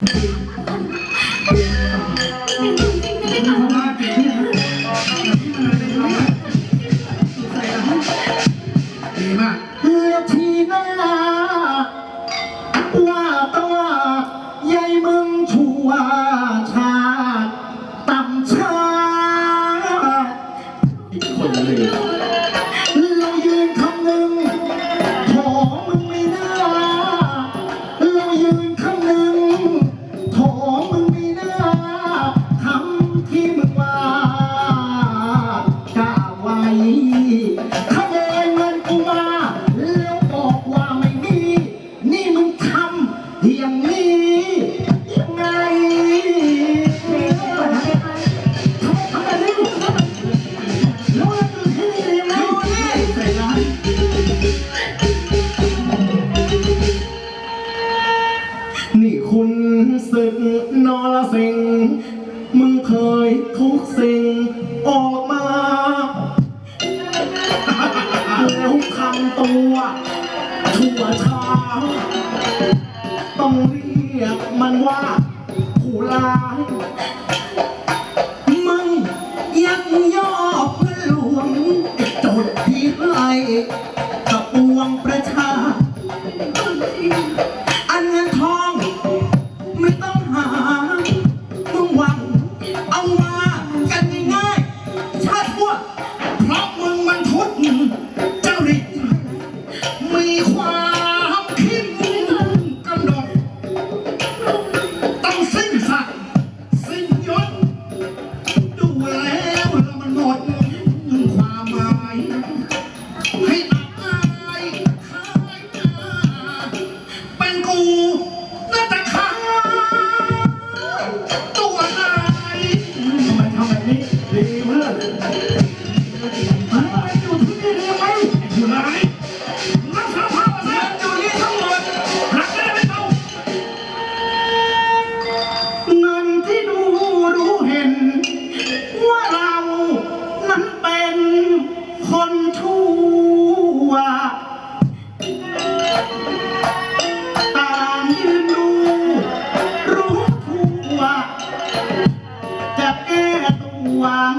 เลือกทีหน้าว่าตะวใหญ่ยมึงชัว ต้องเรียกมันว่าผู้ลายมึงยักยอกเพื่อหลวงไอ้โจดที่ไร sua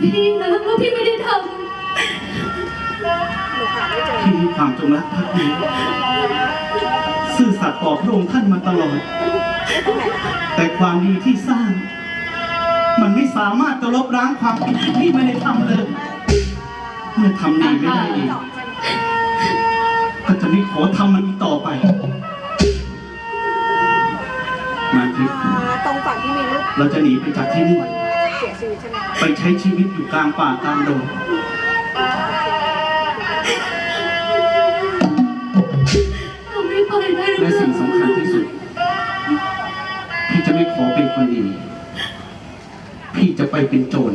พี่นะว่าพี่ไม่ได้ทำพี่มีความจงรักภักดีซื่อสัตย์ต่อพระองค์ท่านมาตลอด แต่ความดีที่สร้าง มันไม่สามารถจะลบล้างความผิดที่พี่ไม่ได้ทำเลย เมื่อทำดีไม่ได้อีกก็จะไม่ขอทำมันอีกต่อไป มาทิพย์ตรงฝั่งที่มีลูกเราจะหนีไปจากที่นี่ ไปใช้ชีวิตอยู่กลางป่ากลางดงเรและสิ่งสำคัญที่สุด พี่จะไม่ขอเป็นคนดี พี่จะไปเป็นโจร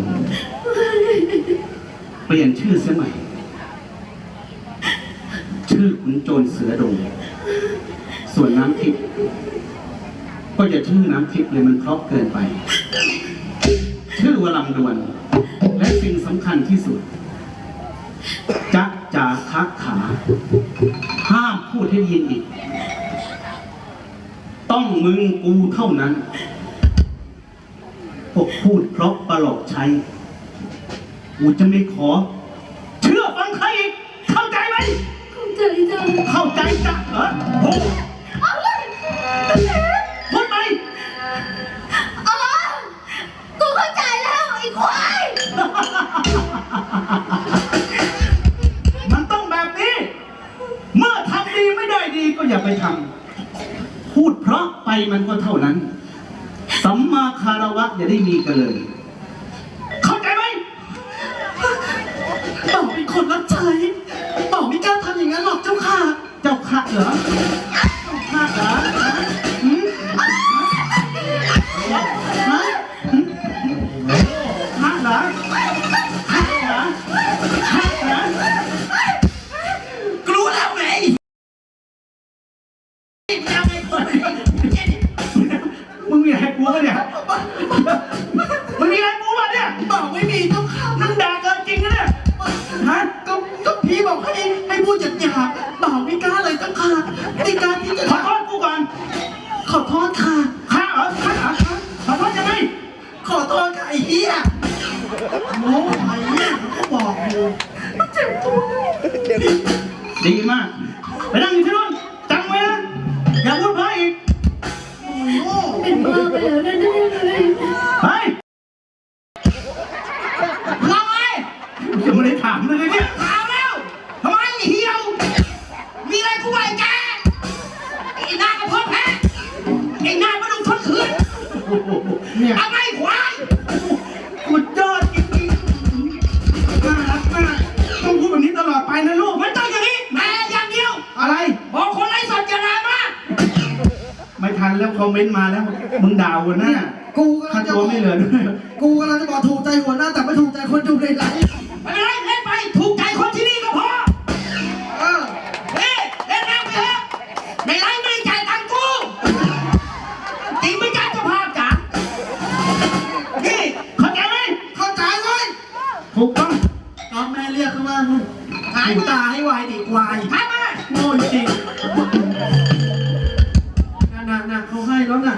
เปลี่ยนชื่อเสียใหม่ ชื่อขุนโจรเสือดง ส่วนน้ำทิพย์ก็จะชื่อน้ำทิพย์เลยมันคพรอะเกินไป ตัวลำดวน และสิ่งสำคัญที่สุดจะจ่าคักขา ห้ามพูดให้ยินอีก ต้องมึงกูเท่านั้น พวกพูดเพราะประหลอกใช้ กูจะไม่ขอ เชื่อฟังใครอีก เข้าใจไหม เข้าใจจ้ะเข้าใจจ้ะเหรอโอ้ มันต้องแบบนี้ เมื่อทำดีไม่ได้ดีก็อย่าไปทำพูดเพราะไปมันก็เท่านั้น สัมมาคารวะอย่าได้มีกันเลย เข้าใจไหมเป่าเป็นคนรับใช้เป่าไม่กล้าทำอย่างนั้นหรอกเจ้าค่ะ เจ้าข้าเหรอ มึงมีอะไรกูปะเนี่ยมึงมีอะไรกูปะเนี่ยเป่าไม่มีเจ้าค่ะมึงด่าเกินจริงนะเนี่ยฮะก็ก็พี่บอกให้ให้พูดหยาบหยาบๆเป่าไม่กล้าเลยเจ้าค่ะในการที่จะขอโทษกูก่อนขอโทษค่ะข้าเหรอข้าเหรอขอโทษยังไงขอโทษค่ะไอ้เหี้ยโอ้ไอ้เหี้ยก็บอกอยู่เจ็บตัวดีมาก เนี่ยเอาไม่ควายสุดยอดจริงๆน่ารักมากต้องพูดแบบนี้ตลอดไปนะลูก มันต้องอย่างนี้แม่อย่างเดียว อะไร บอกคนไร้สดจะนามาไม่ทันแล้วคอมเมนต์มาแล้ว มึงด่าหัวหน้ากูกำลัค่างจะตัวบอกไม่เหลือด้วย กูกำลังจะบอกถูกใจหัวหน้าแต่ไม่ถูกใจคนดูในไลฟ์ ไม่เป็นไรเล่นไปถูกใจ หายตาให้ไวดิควายทำมาโง่จริงน่ะน่ะน่ะเขาให้แล้วน่ะ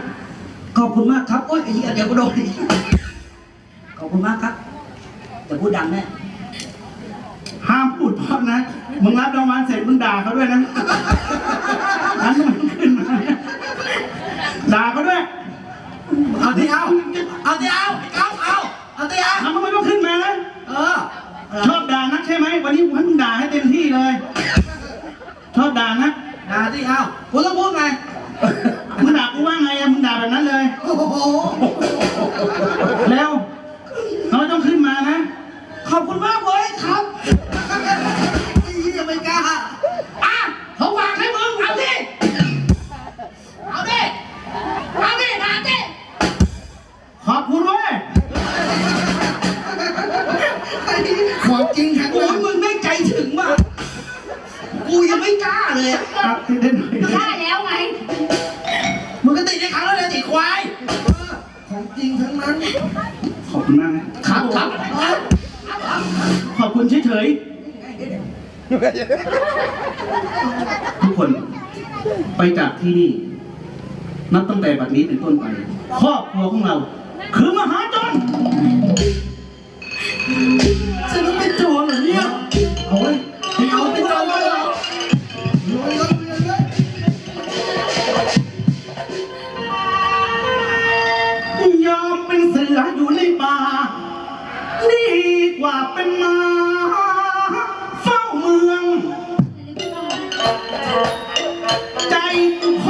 ขอบคุณมากครับ โอ้ยไอ้เหี้ยเดี๋ยวก็โดนอีกขอบคุณมากครับเดี๋ยวพูดดังแน่ห้ามพูดเพราะนะ มึงรับรางวัลเสร็จมึงด่าเขาด้วยนะนั้นมันขึ้นมาเนี่ยด่าเขาด้วย เอาที่เอา เอาที่เอา เอาเอาเอาที่เอาทำไมต้องขึ้นมานะเออ ชอบด่านักใช่ไหมวันนี้ให้มึงด่าให้เต็มที่เลย ชอบด่านักด่าที่เอากูต้องพูดไงมึงด่ากูว่าไงอะมึงด่าแบบนั้นเลย โอ้โหแล้ว คุณมากนะครับครับขอบคุณเฉยๆทุกคนไปจากที่นี่ นับตั้งแต่บัดนี้เป็นต้นไป ครอบครัวของเรา คือมหาจนฉันต้องเป็นโจรเหรอเนี่ย ใจกูโ